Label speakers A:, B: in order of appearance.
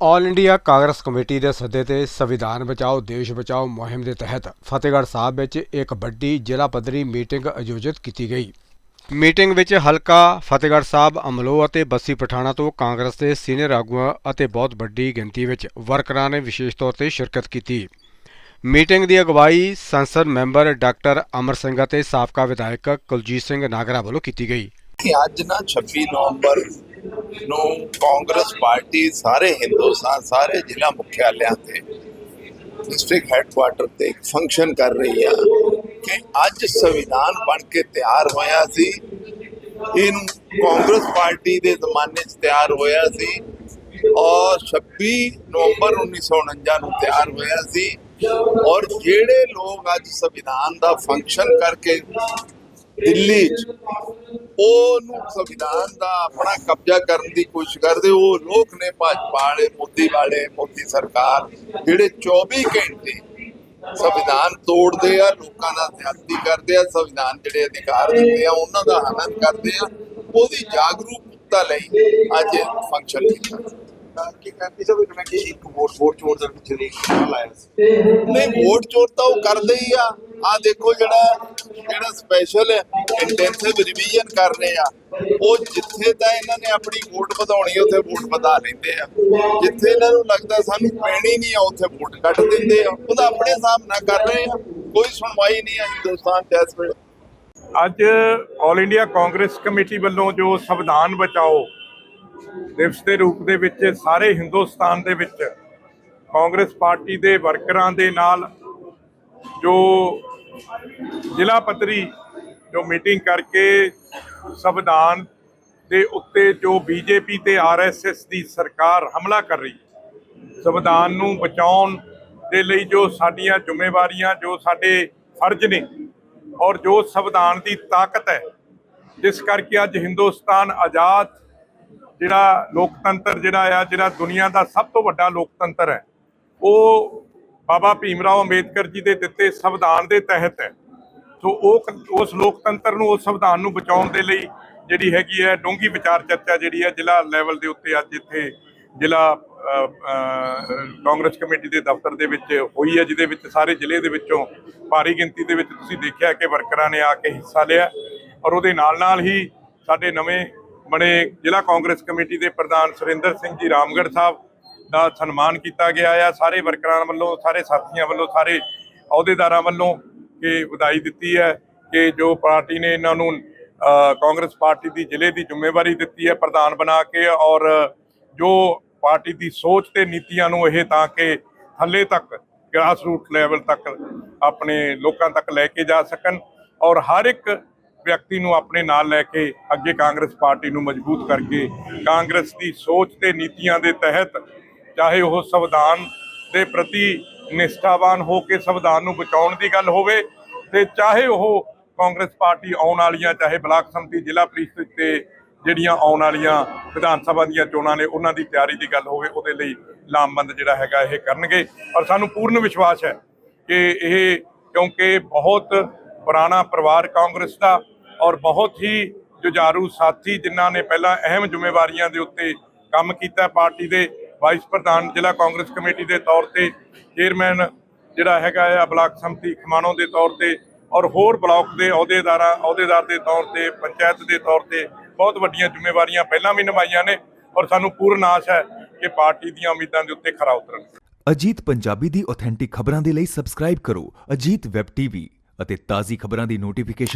A: All India Congress committee ਦੇ ਸੱਦੇ ਤੇ ਸੰਵਿਧਾਨ ਬਚਾਓ, ਦੇਸ਼ ਬਚਾਓ ਮੁਹਿੰਮ ਦੇ ਤਹਿਤ ਫਤਿਹਗੜ੍ਹ ਸਾਹਿਬ ਵਿੱਚ ਇੱਕ ਵੱਡੀ ਜ਼ਿਲ੍ਹਾ ਪੱਧਰੀ ਮੀਟਿੰਗ ਆਯੋਜਿਤ ਕੀਤੀ ਗਈ। ਮੀਟਿੰਗ ਵਿੱਚ ਹਲਕਾ ਫਤਿਹਗੜ੍ਹ ਸਾਹਿਬ, ਅਮਲੋ ਅਤੇ ਬੱਸੀ ਪਠਾਣਾ ਤੋਂ ਕਾਂਗਰਸ ਦੇ ਸੀਨੀਅਰ ਆਗੂਆਂ ਅਤੇ ਬਹੁਤ ਵੱਡੀ ਗਿਣਤੀ ਵਿੱਚ ਵਰਕਰਾਂ ਨੇ ਵਿਸ਼ੇਸ਼ ਤੌਰ ਤੇ ਸ਼ਿਰਕਤ ਕੀਤੀ। ਮੀਟਿੰਗ ਦੀ ਅਗਵਾਈ ਸੰਸਦ ਮੈਂਬਰ ਡਾਕਟਰ ਅਮਰ ਸਿੰਘ ਅਤੇ ਸਾਬਕਾ ਵਿਧਾਇਕ ਕੁਲਜੀਤ ਸਿੰਘ ਨਾਗਰਾ ਵੱਲੋਂ ਕੀਤੀ ਗਈ।
B: ਕਿ ਅੱਜ ਨਾ 26 ਨਵੰਬਰ ਨੂੰ ਕਾਂਗਰਸ ਪਾਰਟੀ ਸਾਰੇ ਹਿੰਦੁਸਤਾਨ, ਸਾਰੇ ਜ਼ਿਲ੍ਹਾ ਮੁਖਿਆਲਿਆਂ ਤੇ ਡਿਸਟ੍ਰਿਕਟ ਹੈੱਡਕੁਆਟਰ ਤੇ ਇੱਕ ਫੰਕਸ਼ਨ ਕਰ ਰਹੀ ਆ ਕਿ ਅੱਜ ਸੰਵਿਧਾਨ ਬਣ ਕੇ ਤਿਆਰ ਹੋਇਆ ਸੀ। ਇਹਨੂੰ ਕਾਂਗਰਸ ਪਾਰਟੀ ਦੇ ਜ਼ਮਾਨੇ 'ਚ ਤਿਆਰ ਹੋਇਆ ਸੀ ਔਰ 26 ਨਵੰਬਰ 1949 ਨੂੰ ਤਿਆਰ ਹੋਇਆ ਸੀ ਔਰ ਜਿਹੜੇ ਲੋਕ ਅੱਜ ਸੰਵਿਧਾਨ ਦਾ ਫੰਕਸ਼ਨ ਕਰਕੇ ਦਿੱਲੀ 'ਚ ਉਹਨੂੰ ਸੰਵਿਧਾਨ ਦਾ ਆਪਣਾ ਕਬਜ਼ਾ ਕਰਨ ਦੀ ਕੋਸ਼ਿਸ਼ ਕਰਦੇ ਉਹ ਲੋਕ ਨੇ ਭਾਜਪਾ ਵਾਲੇ ਮੋਦੀ ਵਾਲੇ ਮੋਦੀ ਸਰਕਾਰ ਜਿਹੜੇ 24 ਘੰਟੇ ਸੰਵਿਧਾਨ ਤੋੜਦੇ ਆ ਲੋਕਾਂ ਨਾਲ ਜ਼ਿਆਦਤੀ ਕਰਦੇ ਆ ਸੰਵਿਧਾਨ ਜਿਹੜੇ ਅਧਿਕਾਰ ਦਿੰਦੇ ਆ ਉਹਨਾਂ ਦਾ ਹਨਨ ਕਰਦੇ ਆ ਉਹਦੀ ਜਾਗਰੂਕਤਾ ਲਈ ਅੱਜ ਫੰਕਸ਼ਨ ਕੀਤਾ।
C: ਕਿ ਕਰਦੀ ਸਭ ਇੱਕ ਮੈਂ ਕਿ ਇੱਕ ਵੋਟ ਵੋਟ ਚੋਣ ਦਾ ਪਿੱਛੇ ਦੀ ਲਾਇਆ ਸੀ।
B: ਨਹੀਂ ਵੋਟ ਚੋਰ ਤਾਂ ਉਹ ਕਰਦੇ ਹੀ ਆ। ਆ ਦੇਖੋ ਜਿਹੜਾ ਜਿਹੜਾ ਸਪੈਸ਼ਲ ਇੰਟੈਂਸਿਵ ਰਿਵੀਜ਼ਨ ਕਰ ਰਹੇ ਆ। ਉਹ ਜਿੱਥੇ ਤਾਂ ਇਹਨਾਂ ਨੇ ਆਪਣੀ ਵੋਟ ਵਧਾਉਣੀ ਉੱਥੇ ਵੋਟ ਵਧਾ ਲੈਂਦੇ ਆ। ਜਿੱਥੇ ਇਹਨਾਂ ਨੂੰ ਲੱਗਦਾ ਸਾਨੂੰ ਪੈਣੀ ਨਹੀਂ ਆ, ਉੱਥੇ ਵੋਟ ਕੱਟ ਦਿੰਦੇ ਆ। ਉਹਦਾ ਆਪਣੇ ਹਿਸਾਬ ਨਾਲ ਕਰ ਰਹੇ ਆ। ਕੋਈ ਸੁਣਵਾਈ ਨਹੀਂ ਆ ਹਿੰਦੁਸਤਾਨ ਚ ਇਸ
D: ਅੱਜ ਆਲ ਇੰਡੀਆ ਕਾਂਗਰਸ ਕਮੇਟੀ ਵੱਲੋਂ ਜੋ ਸੰਵਿਧਾਨ ਬਚਾਓ ਦਿਵਸ ਦੇ ਰੂਪ ਦੇ ਵਿੱਚ ਸਾਰੇ ਹਿੰਦੁਸਤਾਨ ਦੇ ਵਿੱਚ ਕਾਂਗਰਸ ਪਾਰਟੀ ਦੇ ਵਰਕਰਾਂ ਦੇ ਨਾਲ ਜੋ ਜ਼ਿਲ੍ਹਾ ਪੱਧਰੀ ਜੋ ਮੀਟਿੰਗ ਕਰਕੇ ਸੰਵਿਧਾਨ ਦੇ ਉੱਤੇ ਜੋ ਬੀਜੇਪੀ ਤੇ ਆਰਐਸਐਸ ਦੀ ਸਰਕਾਰ ਹਮਲਾ ਕਰ ਰਹੀ ਹੈ, ਸੰਵਿਧਾਨ ਨੂੰ ਬਚਾਉਣ ਦੇ ਲਈ ਜੋ ਸਾਡੀਆਂ ਜ਼ਿੰਮੇਵਾਰੀਆਂ, ਜੋ ਸਾਡੇ ਫਰਜ਼ ਨੇ ਔਰ ਜੋ ਸੰਵਿਧਾਨ ਦੀ ਤਾਕਤ ਹੈ, ਜਿਸ ਕਰਕੇ ਅੱਜ ਹਿੰਦੁਸਤਾਨ ਆਜ਼ਾਦ ਜਿਹੜਾ ਲੋਕਤੰਤਰ ਜਿਹੜਾ ਆ, ਜਿਹੜਾ ਦੁਨੀਆ ਦਾ ਸਭ ਤੋਂ ਵੱਡਾ ਲੋਕਤੰਤਰ ਹੈ, ਉਹ ਬਾਬਾ ਭੀਮ ਰਾਓ ਅੰਬੇਦਕਰ ਜੀ ਦੇ ਦਿੱਤੇ ਸੰਵਿਧਾਨ ਦੇ ਤਹਿਤ ਹੈ। ਸੋ ਉਹ ਉਸ ਲੋਕਤੰਤਰ ਨੂੰ, ਉਸ ਸੰਵਿਧਾਨ ਨੂੰ ਬਚਾਉਣ ਦੇ ਲਈ ਜਿਹੜੀ ਹੈਗੀ ਹੈ ਡੂੰਘੀ ਵਿਚਾਰ ਚਰਚਾ ਜਿਹੜੀ ਹੈ ਜ਼ਿਲ੍ਹਾ ਲੈਵਲ ਦੇ ਉੱਤੇ ਅੱਜ ਇੱਥੇ ਜ਼ਿਲ੍ਹਾ ਕਾਂਗਰਸ ਕਮੇਟੀ ਦੇ ਦਫ਼ਤਰ ਦੇ ਵਿੱਚ ਹੋਈ ਹੈ, ਜਿਹਦੇ ਵਿੱਚ ਸਾਰੇ ਜ਼ਿਲ੍ਹੇ ਦੇ ਵਿੱਚੋਂ ਭਾਰੀ ਗਿਣਤੀ ਦੇ ਵਿੱਚ ਤੁਸੀਂ ਦੇਖਿਆ ਕਿ ਵਰਕਰਾਂ ਨੇ ਆ ਕੇ ਹਿੱਸਾ ਲਿਆ। ਔਰ ਉਹਦੇ ਨਾਲ ਨਾਲ ਹੀ ਸਾਡੇ ਨਵੇਂ ਬਣੇ ਜ਼ਿਲ੍ਹਾ ਕਾਂਗਰਸ ਕਮੇਟੀ ਦੇ ਪ੍ਰਧਾਨ ਸੁਰਿੰਦਰ ਸਿੰਘ ਜੀ ਰਾਮਗੜ੍ਹ ਸਾਹਿਬ ਦਾ ਸਨਮਾਨ ਕੀਤਾ ਗਿਆ ਆ। ਸਾਰੇ ਵਰਕਰਾਂ ਵੱਲੋਂ, ਸਾਰੇ ਸਾਥੀਆਂ ਵੱਲੋਂ, ਸਾਰੇ ਅਹੁਦੇਦਾਰਾਂ ਵੱਲੋਂ ਕਿ ਵਧਾਈ ਦਿੱਤੀ ਹੈ ਕਿ ਜੋ ਪਾਰਟੀ ਨੇ ਇਹਨਾਂ ਨੂੰ ਕਾਂਗਰਸ ਪਾਰਟੀ ਦੀ ਜ਼ਿਲ੍ਹੇ ਦੀ ਜ਼ਿੰਮੇਵਾਰੀ ਦਿੱਤੀ ਹੈ, ਪ੍ਰਧਾਨ ਬਣਾ ਕੇ ਔਰ ਜੋ ਪਾਰਟੀ ਦੀ ਸੋਚ ਤੇ ਨੀਤੀਆਂ ਨੂੰ ਇਹ ਤਾਂ ਕਿ ਥੱਲੇ ਤੱਕ ਗ੍ਰਾਸ ਰੂਟ ਲੈਵਲ ਤੱਕ ਆਪਣੇ ਲੋਕਾਂ ਤੱਕ ਲੈ ਕੇ ਜਾ ਸਕਣ ਔਰ ਹਰ ਇੱਕ ਵਿਅਕਤੀ ਨੂੰ ਆਪਣੇ ਨਾਲ ਲੈ ਕੇ ਅੱਗੇ ਕਾਂਗਰਸ ਪਾਰਟੀ ਨੂੰ ਮਜ਼ਬੂਤ ਕਰਕੇ ਕਾਂਗਰਸ ਦੀ ਸੋਚ ਤੇ ਨੀਤੀਆਂ ਦੇ ਤਹਿਤ ਚਾਹੇ ਉਹ ਸੰਵਿਧਾਨ ਦੇ ਪ੍ਰਤੀ ਨਿਸ਼ਠਾਵਾਨ ਹੋ ਕੇ ਸੰਵਿਧਾਨ ਨੂੰ ਬਚਾਉਣ ਦੀ ਗੱਲ ਹੋਵੇ ਤੇ ਚਾਹੇ ਉਹ ਕਾਂਗਰਸ ਪਾਰਟੀ ਆਉਣ ਵਾਲੀਆਂ, ਚਾਹੇ ਬਲਾਕ ਸੰਮਤੀ ਜ਼ਿਲ੍ਹਾ ਪ੍ਰੀਸ਼ਦ ਤੇ ਜਿਹੜੀਆਂ ਆਉਣ ਵਾਲੀਆਂ ਵਿਧਾਨ ਸਭਾ ਦੀਆਂ ਚੋਣਾਂ ਨੇ, ਉਹਨਾਂ ਦੀ ਤਿਆਰੀ ਦੀ ਗੱਲ ਹੋਵੇ, ਉਹਦੇ ਲਈ ਲਾਮਬੰਦ ਜਿਹੜਾ ਹੈਗਾ ਇਹ ਕਰਨਗੇ। ਔਰ ਸਾਨੂੰ ਪੂਰਨ ਵਿਸ਼ਵਾਸ ਹੈ ਕਿ ਇਹ ਕਿਉਂਕਿ ਬਹੁਤ ਪੁਰਾਣਾ ਪਰਿਵਾਰ ਕਾਂਗਰਸ ਦਾ ਔਰ ਬਹੁਤ ਹੀ ਜੁਝਾਰੂ ਸਾਥੀ ਜਿਨ੍ਹਾਂ ਨੇ ਪਹਿਲਾਂ ਅਹਿਮ ਜ਼ਿੰਮੇਵਾਰੀਆਂ ਦੇ ਉੱਤੇ ਕੰਮ ਕੀਤਾ ਪਾਰਟੀ ਦੇ ਵਾਈਸ ਪ੍ਰਧਾਨ ਜ਼ਿਲ੍ਹਾ ਕਾਂਗਰਸ ਕਮੇਟੀ ਦੇ ਤੌਰ ਤੇ ਚੇਅਰਮੈਨ ਜਿਹੜਾ ਹੈਗਾ ਆ ਬਲਾਕ ਸੰਮਤੀ ਖਮਾਣੋ ਦੇ ਤੌਰ ਤੇ ਔਰ ਹੋਰ ਬਲਾਕ ਦੇ ਅਹੁਦੇਦਾਰਾਂ, ਅਹੁਦੇਦਾਰ ਦੇ ਤੌਰ ਤੇ, ਪੰਚਾਇਤ ਦੇ ਤੌਰ ਤੇ ਬਹੁਤ ਵੱਡੀਆਂ ਜ਼ਿੰਮੇਵਾਰੀਆਂ ਪਹਿਲਾਂ ਵੀ ਨਿਭਾਈਆਂ ਨੇ ਔਰ ਸਾਨੂੰ ਪੂਰਨ ਆਸ ਹੈ ਕਿ ਪਾਰਟੀ ਦੀਆਂ ਉਮੀਦਾਂ ਦੇ ਉੱਤੇ ਖਰਾ ਉਤਰਨਗੇ
E: ਅਜੀਤ ਪੰਜਾਬੀ ਦੀ ਆਥੈਂਟਿਕ ਖਬਰਾਂ ਦੇ ਲਈ ਸਬਸਕ੍ਰਾਈਬ ਕਰੋ ਅਜੀਤ ਵੈਬ ਟੀਵੀ ਅਤੇ ਤਾਜ਼ੀ ਖਬਰਾਂ ਦੀ ਨੋਟੀਫਿਕੇਸ਼ਨ